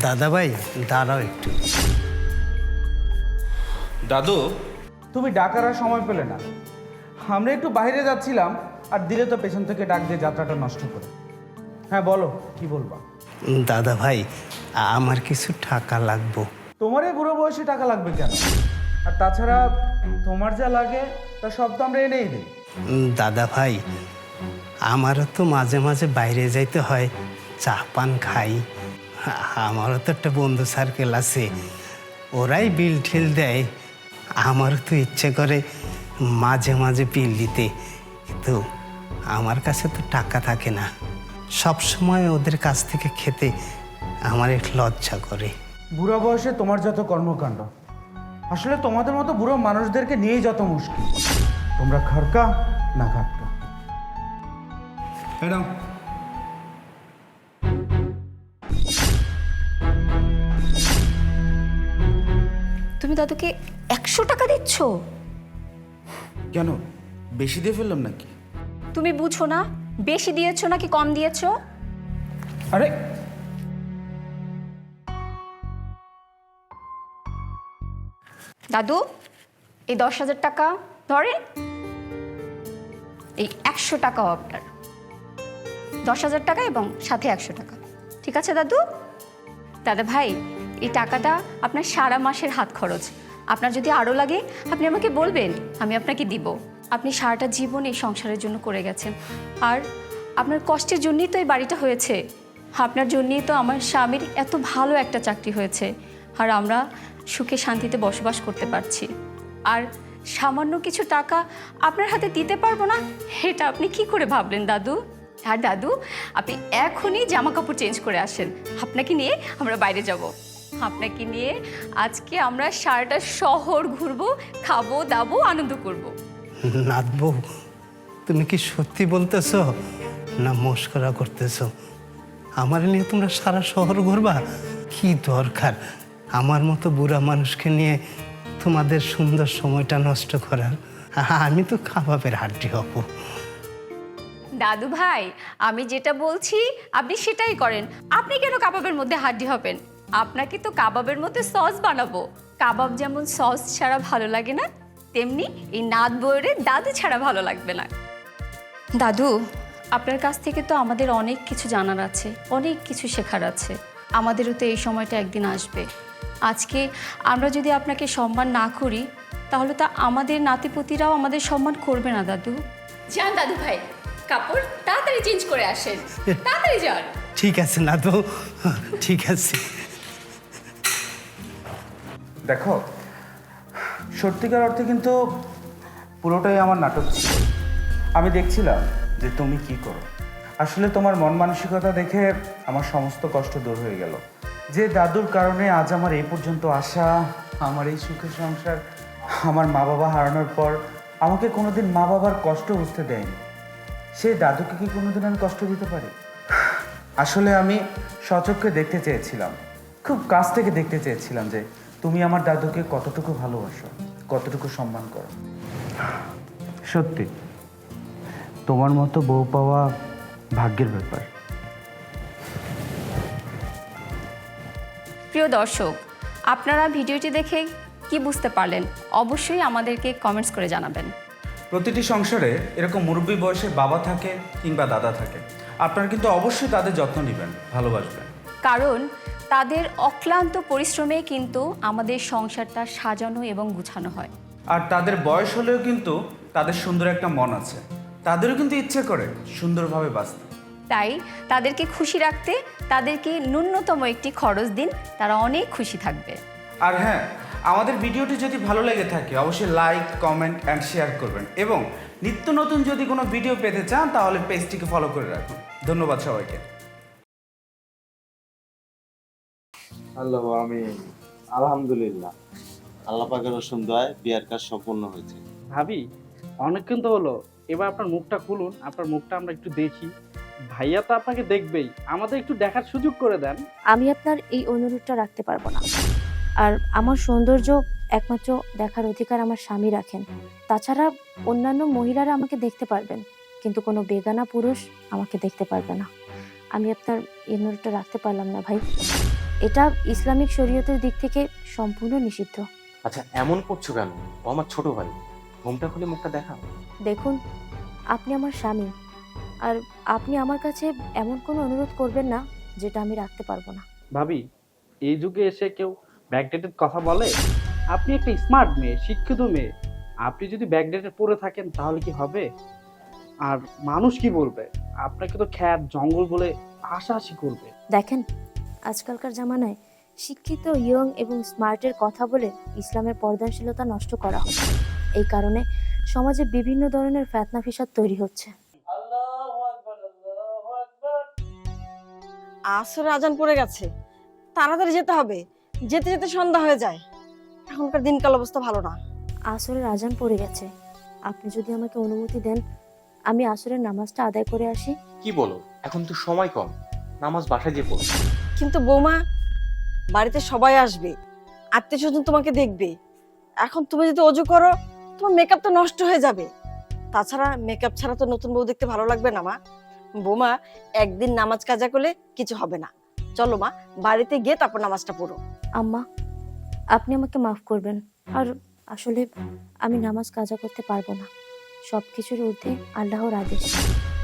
দাদা ভাই দাঁড়াও একটু। দাদু? তুমি ডাকার আর সময় পেলে না। আমরা একটু বাইরে যাচ্ছিলাম আর দিলে তো পেছন থেকে ডাক দিয়ে যাত্রাটা নষ্ট করে। হ্যাঁ বলো কি বলবা? দাদা ভাই আমার কিছু টাকা লাগবো। তোমার এই বুড়ো বয়সে টাকা লাগবে কেন? আর তাছাড়া তোমার যা লাগে তা সব তো আমরা এনেই দিই। দাদা ভাই আমারও তো মাঝে মাঝে বাইরে যাইতে হয় চা পান খাই। আমারও তো একটা বন্ধু সার্কেল আছে। ওরাই বিল ঠিল দেয়। আমারও তো ইচ্ছে করে মাঝে মাঝে বিল দিতে। কিন্তু আমার কাছে তো টাকা থাকে না। সব সময় ওদের কাছ থেকে খেতে আমার একটু লজ্জা করে। বুড়ো বয়সে তোমার যত কর্মকাণ্ড আসলে তোমাদের মতো বুড়ো মানুষদেরকে নিয়েই যত মুশকিল। তোমরা খারকা না খাটকা। ম্যাডাম তুমি দাদুকে একশো টাকা দিচ্ছ? কেন? বেশি দিয়ে ফেললাম নাকি? তুমি বুঝো না বেশি দিয়েছ নাকি কম দিয়েছ? আরে! দাদু এই দশ হাজার টাকা ধরে এই একশো টাকাও আপনার। দশ হাজার টাকা এবং সাথে একশো টাকা। ঠিক আছে দাদু? দাদা ভাই এই টাকাটা আপনার সারা মাসের হাত খরচ। আপনার যদি আরও লাগে, আপনি আমাকে বলবেন, আমি আপনাকে দিব। আপনি সারাটা জীবন এই সংসারের জন্য করে গেছেন। আর আপনার কষ্টের জন্যই তো এই বাড়িটা হয়েছে। আপনার জন্যই তো আমার স্বামীর এত ভালো একটা চাকরি হয়েছে। আর আমরা সুখে শান্তিতে বসবাস করতে পারছি। আর সামান্য কিছু টাকা আপনার হাতে দিতে পারব না, এটা আপনি কি করে ভাবলেন দাদু? আর দাদু, আপনি এখনই জামা কাপড় চেঞ্জ করে আসেন। আপনাকে নিয়ে আমরা বাইরে যাব। আপনাকে নিয়ে আজকে আমরা সারাটা শহর ঘুরবো খাব দাবো আনন্দ করব। নাথবু তুমি কি সত্যি বলতেছো না মস্করা করতেছো? আমার নিয়ে তোমরা সারা শহর ঘুরবা? কি দরকার? আমার মতো বুড়া মানুষকে নিয়ে তোমাদের সুন্দর সময়টা নষ্ট করার? আমি তো কাবাবের হাড্ডি হব। দাদু ভাই আমি যেটা বলছি আপনি সেটাই করেন। আপনি কেন কাবাবের মধ্যে হাড্ডি হবেন? আপনাকে তো কাবাবের মধ্যে সস বানাবো। কাবাব যেমন সস ছাড়া ভালো লাগে না তেমনি এই নাদ বইয়ের দাদু ছাড়া ভালো লাগবে না। দাদু আপনার কাছ থেকে তো আমাদের অনেক কিছু জানার আছে অনেক কিছু শেখার আছে। আমাদেরও তো এই সময়টা একদিন আসবে। আজকে আমরা যদি আপনাকে সম্মান না করি তাহলে তো আমাদের নাতিপতিরাও আমাদের সম্মান করবে না দাদু। যান দাদু ভাই কাপড় তাড়াতাড়ি চেঞ্জ করে আসেন। তাড়াতাড়ি যান। ঠিক আছে নাথবু ঠিক আছে। দেখো, সত্যিকার অর্থে কিন্তু পুরোটাই আমার নাটক। ছিল আমি দেখছিলাম যে তুমি কি করো। আসলে তোমার মন মানসিকতা দেখে আমার সমস্ত কষ্ট দূর হয়ে গেল। যে দাদুর কারণে আজ আমার এই পর্যন্ত আসা আমার এই সুখের সংসার, আমার মা বাবা হারানোর পর আমাকে কোনোদিন মা বাবার কষ্ট বুঝতে দেয়নি। সেই দাদুকে কি কোনোদিন আমি কষ্ট দিতে পারি? আসলে আমি সচক্ষে দেখতে চেয়েছিলাম। খুব কাছ থেকে দেখতে চেয়েছিলাম যে তুমি আমার দাদুকে কতটুকু ভালোবাসো কতটুকু সম্মান করো? সত্যি তোমার মতো বউ পাওয়া ভাগ্যের ব্যাপার। প্রিয় দর্শক আপনারা ভিডিওটি দেখে কি বুঝতে পারলেন অবশ্যই আমাদেরকে কমেন্টস করে জানাবেন। প্রতিটি সংসারে এরকম মুরব্বী বয়সের বাবা থাকে কিংবা দাদা থাকে। আপনারা কিন্তু অবশ্যই তাদের যত্ন নেবেন ভালোবাসবেন। কারণ তাদের অক্লান্ত পরিশ্রমে কিন্তু আমাদের সংসারটা সাজানো এবং গুছানো হয়। আর তাদের বয়স হলেও কিন্তু তাদের সুন্দর একটা মন আছে। তাদেরও কিন্তু ইচ্ছে করে সুন্দরভাবে বাঁচতে। তাই তাদেরকে খুশি রাখতে তাদেরকে ন্যূনতম একটি খরচ দিন তারা অনেক খুশি থাকবে। আর হ্যাঁ আমাদের ভিডিওটি যদি ভালো লেগে থাকে অবশ্যই লাইক কমেন্ট অ্যান্ড শেয়ার করবেন। এবং নিত্য নতুন যদি কোনো ভিডিও পেতে চান তাহলে পেজটিকে ফলো করে রাখুন। ধন্যবাদ সবাইকে। আল্লাহ আমি আলহামদুলিল্লাহ। আল্লাহ পাকের অসীম দয় বিয়ার কাজ সম্পূর্ণ হয়েছে। ভাবি অনেকক্ষণ তো হলো এবার আপনার মুখটা খুলুন আপনার মুখটা আমরা একটু দেখি। ভাইয়া তো আপনাকে দেখবেই আমাদের একটু দেখার সুযোগ করে দেন। আমি আপনার এই অনুরোধটা রাখতে পারব না। আর আমার সৌন্দর্য একমাত্র দেখার অধিকার আমার স্বামী রাখেন। তাছাড়া অন্যান্য মহিলারা আমাকে দেখতে পারবেন কিন্তু কোনো বেগানা পুরুষ আমাকে দেখতে পারবে না। আমি আপনার এই অনুরোধটা রাখতে পারলাম না ভাই। এটা ইসলামিক শরীয়তের দিক থেকে সম্পূর্ণ নিষিদ্ধ। আচ্ছা এমন করছ কেন? ও আমার ছোট ভাই। ঘুমটা খুলে মুখটা দেখা দেখুন আপনি আমার স্বামী। আর আপনি আমার কাছে এমন কোনো অনুরোধ করবেন না যেটা আমি রাখতে পারব না। ভাবি এই যুগে এসে কেউ ব্যাকডেটেড কথা বলে? আপনি একটা স্মার্ট মেয়ে শিক্ষিত মেয়ে। আপনি যদি ব্যাকডেটেড পড়ে থাকেন তাহলে কি হবে? আর মানুষ কি বলবে? আপনাকে তো খ্যাত জঙ্গল বলে হাসাহাসি করবে। দেখেন আজকালকার জামানায় শিক্ষিত ইয়ং এবং স্মার্টের কথা বলে ইসলামের পর্দাশীলতা নষ্ট করা হচ্ছে। এই কারণে সমাজে বিভিন্ন ধরনের ফ্যাতনা ফিসাদ তৈরি হচ্ছে। আসরে আজান পড়ে গেছে। তাড়াতাড়ি যেতে হবে। যেতে যেতে সন্ধ্যা হয়ে যায়। এখনকার দিনকাল অবস্থা ভালো না। আসরের আজান পড়ে গেছে। আপনি যদি আমাকে অনুমতি দেন আমি আসরের নামাজটা আদায় করে আসি। কি বলো? এখন তো সময় কম। নামাজ বাসায় যে পড়ো। কিন্তু বৌমা, বাড়িতে সবাই আসবে। আত্মীয় স্বজন তোমাকে দেখবে। এখন তুমি যদি অজু করো, তোমার মেকআপ তো নষ্ট হয়ে যাবে। তাছাড়া মেকআপ ছাড়া তো নতুন বউ দেখতে ভালো লাগবে না, মা। বৌমা, একদিন নামাজ কাজা করলে কিছু হবে না। চলো, মা, বাড়িতে গিয়ে তারপর নামাজটা পড়ো। আম্মা, আপনি আমাকে মাফ করবেন। আর আসলে আমি নামাজ কাজা করতে পারব না। সব কিছুর ঊর্ধ্বে আল্লাহর আদেশ।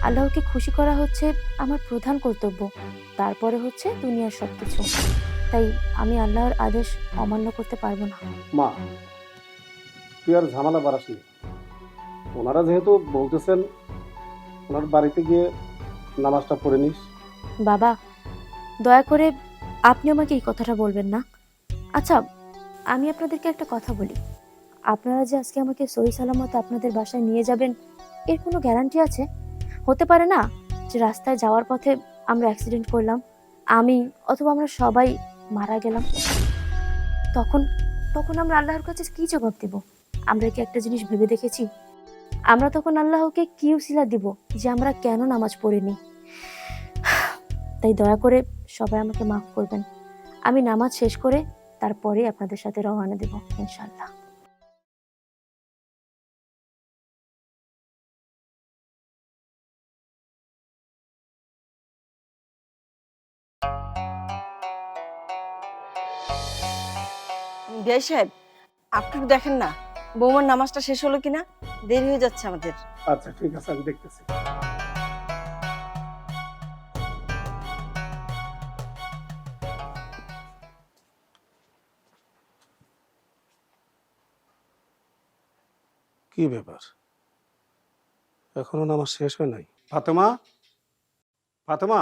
আল্লাহকে খুশি করা হচ্ছে আমার প্রধান কর্তব্য তারপরে হচ্ছে দুনিয়ার সব কিছু তাই আমি আল্লাহর আদেশ অমান্য করতে পারব না। মা তুই আর ঝামেলা বাড়াসনি ওনারা যেহেতু বলতেছেন ওনার বাড়িতে গিয়ে নামাজটা পড়ে নিস। বাবা দয়া করে আপনি আমাকে এই কথাটা বলবেন না। আচ্ছা আমি আপনাদেরকে একটা কথা বলি। আপনারা যে আজকে আমাকে সহি সালামত আপনাদের বাসায় নিয়ে যাবেন এর কোনো গ্যারান্টি আছে? হতে পারে না যে রাস্তায় যাওয়ার পথে আমরা অ্যাক্সিডেন্ট করলাম, আমি অথবা আমরা সবাই মারা গেলাম। তখন তখন আমরা আল্লাহর কাছে কি জবাব দেব? আমরা কি একটা জিনিস ভেবে দেখেছি? আমরা তখন আল্লাহকে কি উসিলা দিব যে আমরা কেন নামাজ পড়িনি? তাই দয়া করে সবাই আমাকে মাফ করবেন। আমি নামাজ শেষ করে তারপরে আপনাদের সাথে রওনা দেব ইনশাল্লাহ বিয়াই সাহেব আপনি দেখেন না বৌমার নামাজটা শেষ হলো কিনা? দেরি হয়ে যাচ্ছে আমাদের। আচ্ছা ঠিক আছে আমি দেখতেছি। কি ব্যাপার? এখনও নামাজ শেষ হয় নাই? ফাতেমা? ফাতেমা?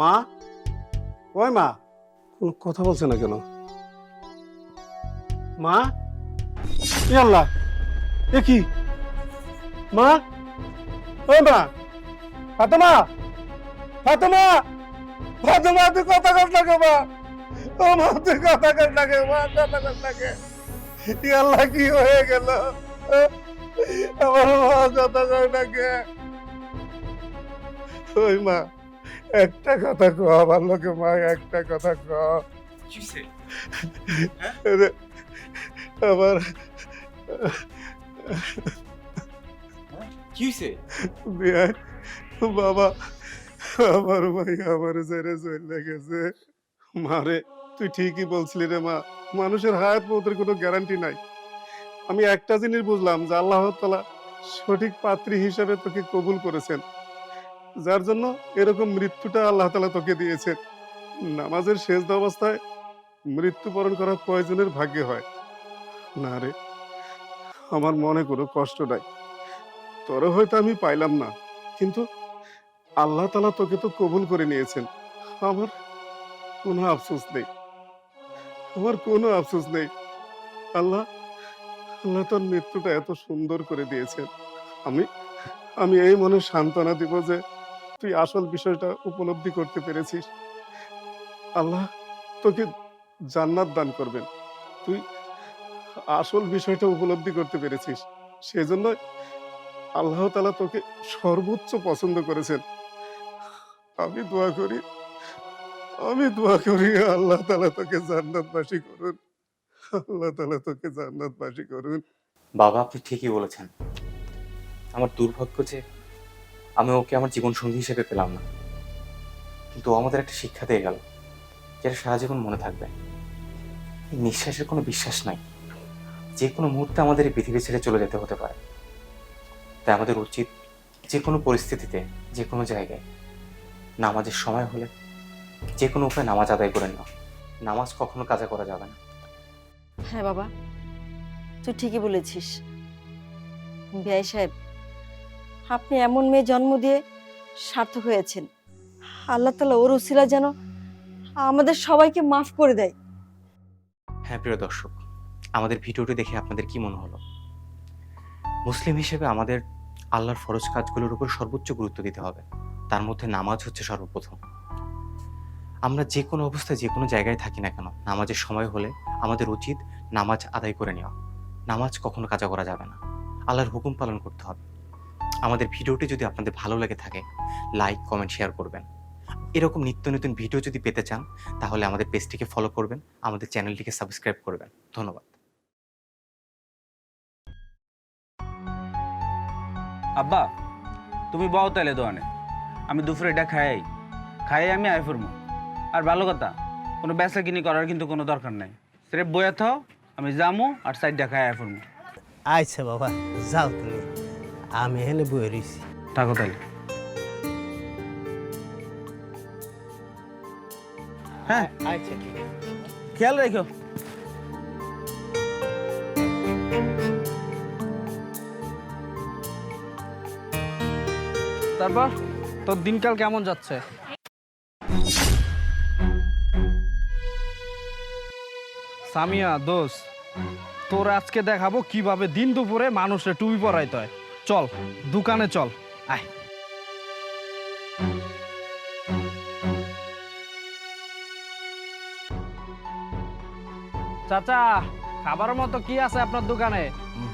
মা? ওই মা? কোনো কথা বলছে না কেন? মা? ই আল্লাহ এ কি? মা? ওই মা ফাতেমা ফাতেমা ফাতেমা তুই কথা কর লাগে মা? ও মা তুই কথা কর লাগে মা কথা কর লাগে ই আল্লাহ কি হয়ে গেল? আমার মা কথা কর লাগে ওই মা একটা কথা কো আমার লোকে মা একটা কথা কো আরে, আমার কি বিয়াই বাবা আমার ভাই আমার ছেড়ে চলে গেছে মারে তুই ঠিকই বলছিলি রে মা মানুষের হায়াত মতের কোনো গ্যারান্টি নাই। আমি একটা জিনিস বুঝলাম যে আল্লাহ তালা সঠিক পাত্রী হিসেবে তোকে কবুল করেছেন। যার জন্য এরকম মৃত্যুটা আল্লাহ তালা তোকে দিয়েছেন। নামাজের শেষ অবস্থায় মৃত্যুবরণ করা কয়জনের ভাগ্যে হয়। না রে। আমার মনে কোনো কষ্ট নাই। তোর হয়তো আমি পাইলাম না, কিন্তু আল্লাহ তালা তোকে তো কবুল করে নিয়েছেন। আমার কোনো আফসোস নেই। আমার কোনো আফসোস নেই। আল্লাহ আল্লাহ তোর মৃত্যুটা এত সুন্দর করে দিয়েছেন। আমি আমি এই মনে সান্ত্বনা দিব যে তুই আসল বিষয়টা উপলব্ধি করতে পেরেছিস। আল্লাহ তোকে জান্নাত দান করবেন। তুই আসল বিষয়টা উপলব্ধি করতে পেরেছিস। সেজন্য আল্লাহ তালা তোকে সর্বোচ্চ পছন্দ করেছেন। আমি দোয়া করি, আমি দোয়া করি আল্লাহ তালা তোকে জান্নাতবাসী করুন। আল্লাহ তালা তোকে জান্নাতবাসী করুন। বাবা, আপনি ঠিকই বলেছেন। আমার দুর্ভাগ্য যে আমি ওকে আমার জীবন সঙ্গী হিসেবে পেলাম না। কিন্তু আমাদের একটা শিক্ষা দিয়ে গেল, যেটা সারা জীবন মনে থাকবে। নিঃশ্বাসের কোনো বিশ্বাস নাই। যে কোনো মুহূর্তে আমাদের এই পৃথিবী ছেড়ে চলে যেতে হতে পারে। তাই আমাদের উচিত যে কোনো পরিস্থিতিতে যে কোনো জায়গায় নামাজের সময় হলে যে কোনো উপায়ে নামাজ আদায় করে নেওয়া নামাজ কখনো কাজা করা যাবে না। হ্যাঁ বাবা তুই ঠিকই বলেছিস। বিআই সাহেব আপনি এমন মেয়ে জন্ম দিয়ে সার্থক হয়েছেন। আল্লাহ তালা ওর উসিলা যেন আমাদের সবাইকে মাফ করে দেয়। হ্যাঁ প্রিয় দর্শক আমাদের ভিডিওটি দেখে আপনাদের কি মনে হলো? মুসলিম হিসেবে আমাদের আল্লাহর ফরজ কাজগুলোর উপর সর্বোচ্চ গুরুত্ব দিতে হবে। তার মধ্যে নামাজ হচ্ছে সর্বপ্রথম। আমরা যে কোনো অবস্থায় যে কোনো জায়গায় থাকি না কেন, নামাজের সময় হলে আমাদের উচিত নামাজ আদায় করে নেওয়া। নামাজ কখনো কাজা করা যাবে না। আল্লাহর হুকুম পালন করতে হবে। আমাদের ভিডিওটি যদি আপনাদের ভালো লাগে থাকে, লাইক, কমেন্ট, শেয়ার করবেন। এরকম নিত্য নতুন ভিডিও যদি পেতে চান, তাহলে আমাদের পেজটিকে ফলো করবেন, আমাদের চ্যানেলটিকে সাবস্ক্রাইব করবেন। ধন্যবাদ। আব্বা তুমি বাও তাইলে দোয়ানে। আমি দুপুরে এটা খাই খাই আমি আয় ফিরবো আর ভালো কথা কোনো বেচা কিনি করার কিন্তু কোনো দরকার নাই। সেরে বইয়া থাও আমি যামু আর সাইডটা খাই আয় ফিরবো আচ্ছা বাবা যাও তুমি। আমি এখানে বয়ে রয়েছি থাকো তাইলে। হ্যাঁ। আচ্ছা ঠিক আছে খেয়াল রেখো তারপর? তোর দিনকাল কেমন যাচ্ছে? সামিয়া দোষ তোর আজকে দেখাবো কীভাবে দিন দুপুরে মানুষের টুপি পরাইতে হয়। চল, দোকানে চল। আয়। চাচা, খাবারের মতো কি আছে আপনার দোকানে?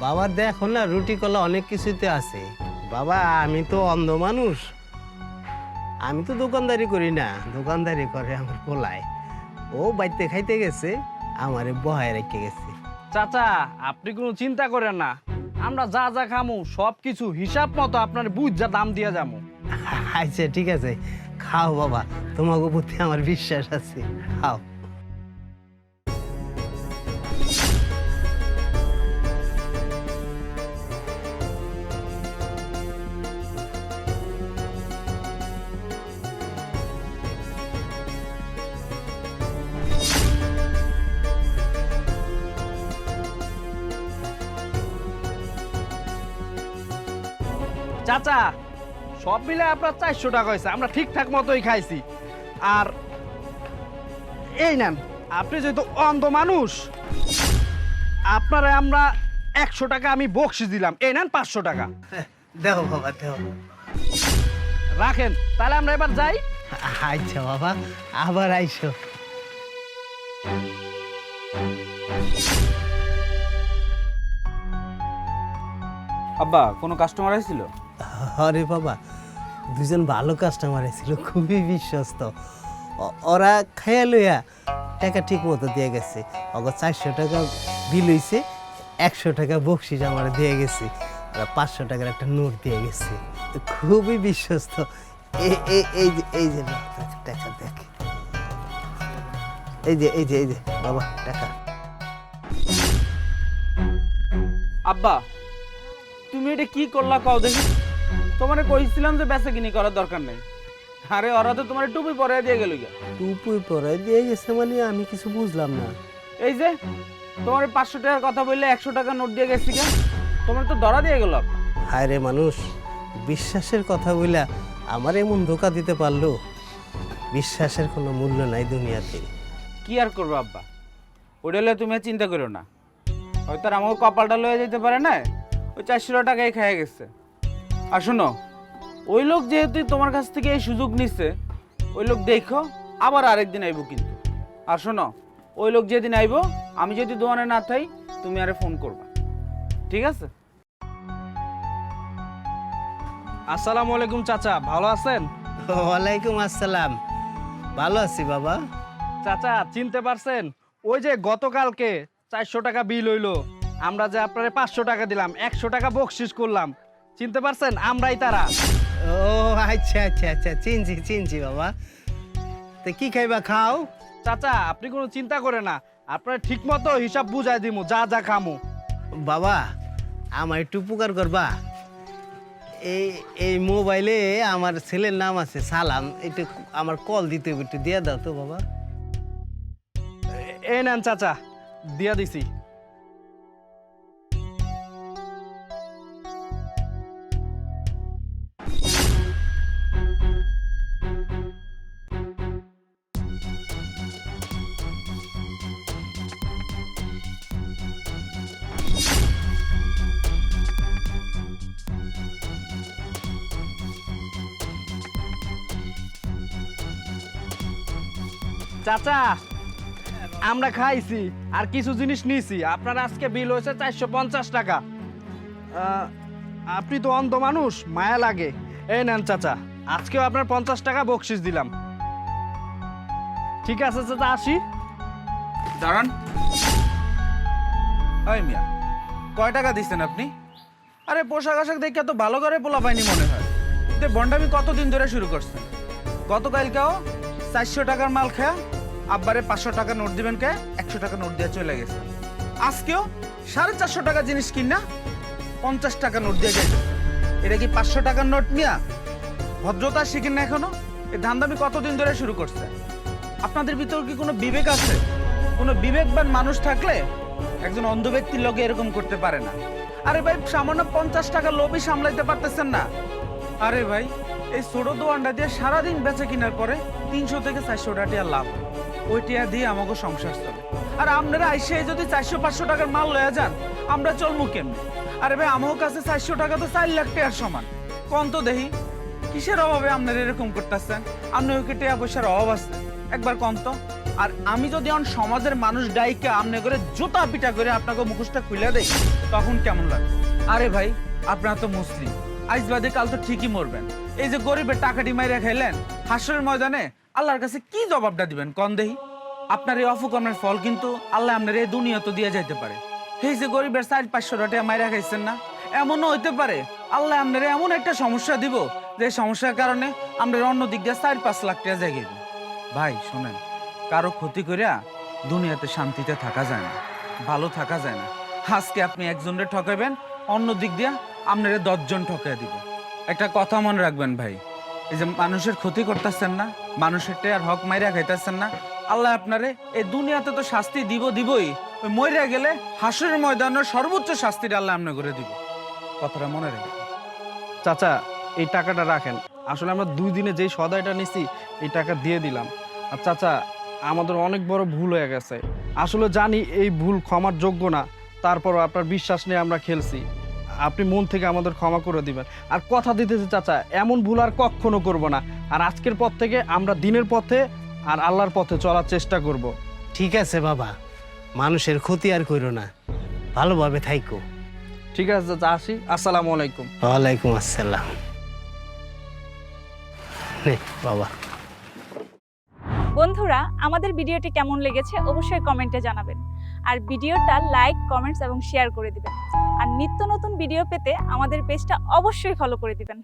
বাবা, দেখো না, রুটি কলা অনেক কিছুতে আছে। বাবা আমি তো অন্ধ মানুষ। আমি তো দোকানদারি করি না। দোকানদারি করে আমার পোলায়। ও বাড়িতে খাইতে গেছে আমারে বহায় রেখে গেছে। চাচা আপনি কোনো চিন্তা করেন না। আমরা যা যা খামু সব কিছু হিসাব মতো আপনার বুঝ যা দাম দিয়ে যাব আচ্ছা ঠিক আছে। খাও বাবা তোমাকে প্রতি আমার বিশ্বাস আছে। খাও। চাচা সব মিলে আপনার চারশো টাকা হয়েছে আমরা ঠিকঠাক মতোই খাইছি। আর এই নেন আপনি যেহেতু অন্ধ মানুষ আপনারা আমরা একশো টাকা আমি বকশিস দিলাম এই নেন পাঁচশো টাকা। দেখো বাবা দেখো। রাখেন তাহলে আমরা এবার যাই। আচ্ছা বাবা আবার আইসো। আব্বা কোনো কাস্টমার আসছিল আরে বাবা দুজন ভালো কাস্টমার ছিল খুবই বিশ্বস্ত। ওরা খাইয়া লইয়া টাকা ঠিক মতো দিয়ে গেছে। ওগো চারশো টাকা বিল হইছে একশো টাকা বকশিস আমার দিয়ে গেছে ওরা পাঁচশো টাকার একটা নোট দিয়ে গেছে। খুবই বিশ্বস্ত। এ- এ- এই যে এই যে টাকা- টাকা দেখ। এই যে এই যে এই যে বাবা টাকা। আব্বা তুমি এটা কি করলা কও দেখি? তোমারে কইছিলাম যে বেচা কিনি করার দরকার নেই। আরে ওরা তো তোমার টুপি পরে দিয়ে গেল গিয়া। টুপুই পরে দিয়ে গেছে মানে আমি কিছু বুঝলাম না। এই যে তোমার পাঁচশো টাকার কথা বললে একশো টাকা নোট দিয়ে গেছি কেন তোমার তো ধরা দিয়ে গেল। হায় রে মানুষ বিশ্বাসের কথা বইলা আমার এমন ধোকা দিতে পারল? বিশ্বাসের কোনো মূল্য নাই দুনিয়াতে। কি আর করব আব্বা? ওটা হলে তুমি আর চিন্তা করো না। হয়তো আর আমাকে কপালটা লয়ে যেতে পারে না? ওই চারশো টাকাই খেয়ে গেছে। আর শোনো ওই লোক যেহেতু তোমার কাছ থেকে এই সুযোগ নিচ্ছে ওই লোক দেখো আবার আরেকদিন আইবো কিন্তু। আর শোনো ওই লোক যেদিন আইবো আমি যদি দোকানে না থাই তুমি আরে ফোন করবা। ঠিক আছে? আসসালামু আলাইকুম চাচা ভালো আছেন? ওয়ালাইকুম আসসালাম। ভালো আছি বাবা। চাচা চিনতে পারছেন? ওই যে গতকালকে চারশো টাকা বিল হইল। আমরা যে আপনারে পাঁচশো টাকা দিলাম একশো টাকা বকশিস করলাম। চিনতে পারছেন? আমরাই তারা। ও আচ্ছা আচ্ছা আচ্ছা চিনছি চিনছি বাবা। তো কি খাইবা খাও? চাচা আপনি কোনো চিন্তা করে না। আপনার ঠিক মতো হিসাব বুঝাই দিমু যা যা খামু। বাবা আমার একটু উপকার করবা। এই এই মোবাইলে আমার ছেলের নাম আছে সালাম। একটু আমার কল দিতে হবে, একটু দিয়ে দাও তো বাবা। এই নেন চাচা দিয়া দিছি। চাচা, আমরা খাইছি আর কিছু জিনিস নিয়েছি আপনার আজকে বিল হয়েছে চারশো পঞ্চাশ টাকা। আপনি তো অন্ধ মানুষ, মায়া লাগে। এই নেন চাচা, আজকেও আপনার পঞ্চাশ টাকা বকশিস দিলাম। ঠিক আছে চাচা, আসি। দাঁড়ান। ওই মিয়া, কয় টাকা দিচ্ছেন আপনি? আরে, পোশাক আশাক দেখে তো ভালো করে পোলা পাইনি মনে হয়। বন্ডামি কতদিন ধরে শুরু করছেন? গতকালকেও? চারশো টাকার মাল খেয়া আব্বারে পাঁচশো টাকা নোট দিবেন কে? একশো টাকা নোট দিয়ে চলে গেছে। আজকেও সাড়ে চারশো টাকা জিনিস কিনা পঞ্চাশ টাকা নোট দিয়ে গেছে। এটা কি পাঁচশো টাকার নোট মিয়া? ভদ্রতা শিখেন না এখনও? এই ধান্দামি কতদিন ধরে শুরু করছে? আপনাদের ভিতর কি কোনো বিবেক আছে? কোনো বিবেকবান মানুষ থাকলে একজন অন্ধ ব্যক্তির লোকে এরকম করতে পারে না। আরে ভাই, সামান্য পঞ্চাশ টাকা লোভই সামলাইতে পারতেছেন না। আরে ভাই এই ছোট দোয়ানটা দিয়ে সারাদিন বেচে কেনার পরে তিনশো থেকে চারশো টাকা লাভ। ওই টিয়া দিয়ে আমাকে সংসার চলে। আর আপনারা আইসে যদি চারশো, পাঁচশো টাকার মাল লয়ে যান, আমরা চলমু কেমনি? আরে ভাই, আমার কাছে চারশো টাকা তো চার লাখ টাকার সমান। কোন তো দেহি কিসের অভাবে আপনারা এরকম করতেছেন আপনি ওকে টাকা পয়সার অভাব আছে। একবার কম তো। আর আমি যদি অন সমাজের মানুষ ডাইকে আমনে করে জুতা পিটা করে আপনাকে মুখোশটা খুলে দেই, তখন কেমন লাগে? আরে ভাই, আপনারা তো মুসলিম। আইজ বাদে কাল তো ঠিকই মরবেন। এই যে গরিবের টাকাটি মাইরা খাইলেন, হাসরের ময়দানে আল্লাহর কাছে কি জবাবটা দিবেন? কন দেহি। আপনার এই অফুকমের ফল কিন্তু আল্লাহ আপনার এই দুনিয়া তো দিয়ে যাইতে পারে। এই যে গরিবের চার পাঁচশো টাকা মাইরা খাইছেন না, এমনও হইতে পারে আল্লাহ আপনার এমন একটা সমস্যা দিব যে সমস্যার কারণে আমরা অন্য দিক দিয়ে চার পাঁচ লাখ টাকা জায়গায় ভাই, শোনেন, কারও ক্ষতি করিয়া দুনিয়াতে শান্তিতে থাকা যায় না, ভালো থাকা যায় না। আজকে আপনি একজনরে ঠকাইবেন, অন্য দিক দিয়া আপনারে দশজন ঠকাই দিব। একটা কথা মনে রাখবেন ভাই। এই যে মানুষের ক্ষতি করতেছেন না, মানুষের আর হক মাইরা খাইতেছেন না, আল্লাহ আপনারে এই দুনিয়াতে তো শাস্তি দিব দিবই। মইরা গেলে হাসরের ময়দানের সর্বোচ্চ শাস্তিটা আল্লাহ আপনি করে দিব। কথাটা মনে রাখবেন। চাচা, এই টাকাটা রাখেন। আসলে আমরা দুই দিনে যেই সদাইটা নিছি, এই টাকা দিয়ে দিলাম। আর চাচা, আমাদের অনেক বড় ভুল হয়ে গেছে। আসলে জানি এই ভুল ক্ষমার যোগ্য না, তারপরও আপনার বিশ্বাস নিয়ে আমরা খেলছি। আপনি মন থেকে আমাদের ক্ষমা করে দিবেন। আর কথা দিতেছি চাচা এমন ভুল আর কখনো করব না। আর আজকের পর থেকে আমরা দিনের পথে আর আল্লাহর পথে চলার চেষ্টা করব। ঠিক আছে বাবা মানুষের ক্ষতি আর করো না। ভালোভাবে থাইকো। ঠিক আছে চাচা আসি। আসসালামু আলাইকুম। ওয়ালাইকুম আসসালাম। নে বাবা। বন্ধুরা আমাদের ভিডিওটি কেমন লেগেছে অবশ্যই কমেন্টে জানাবেন। আর ভিডিওটা লাইক কমেন্টস এবং শেয়ার করে দিবেন। আর নিত্য নতুন ভিডিও পেতে আমাদের পেজটা অবশ্যই ফলো করে দিবেন।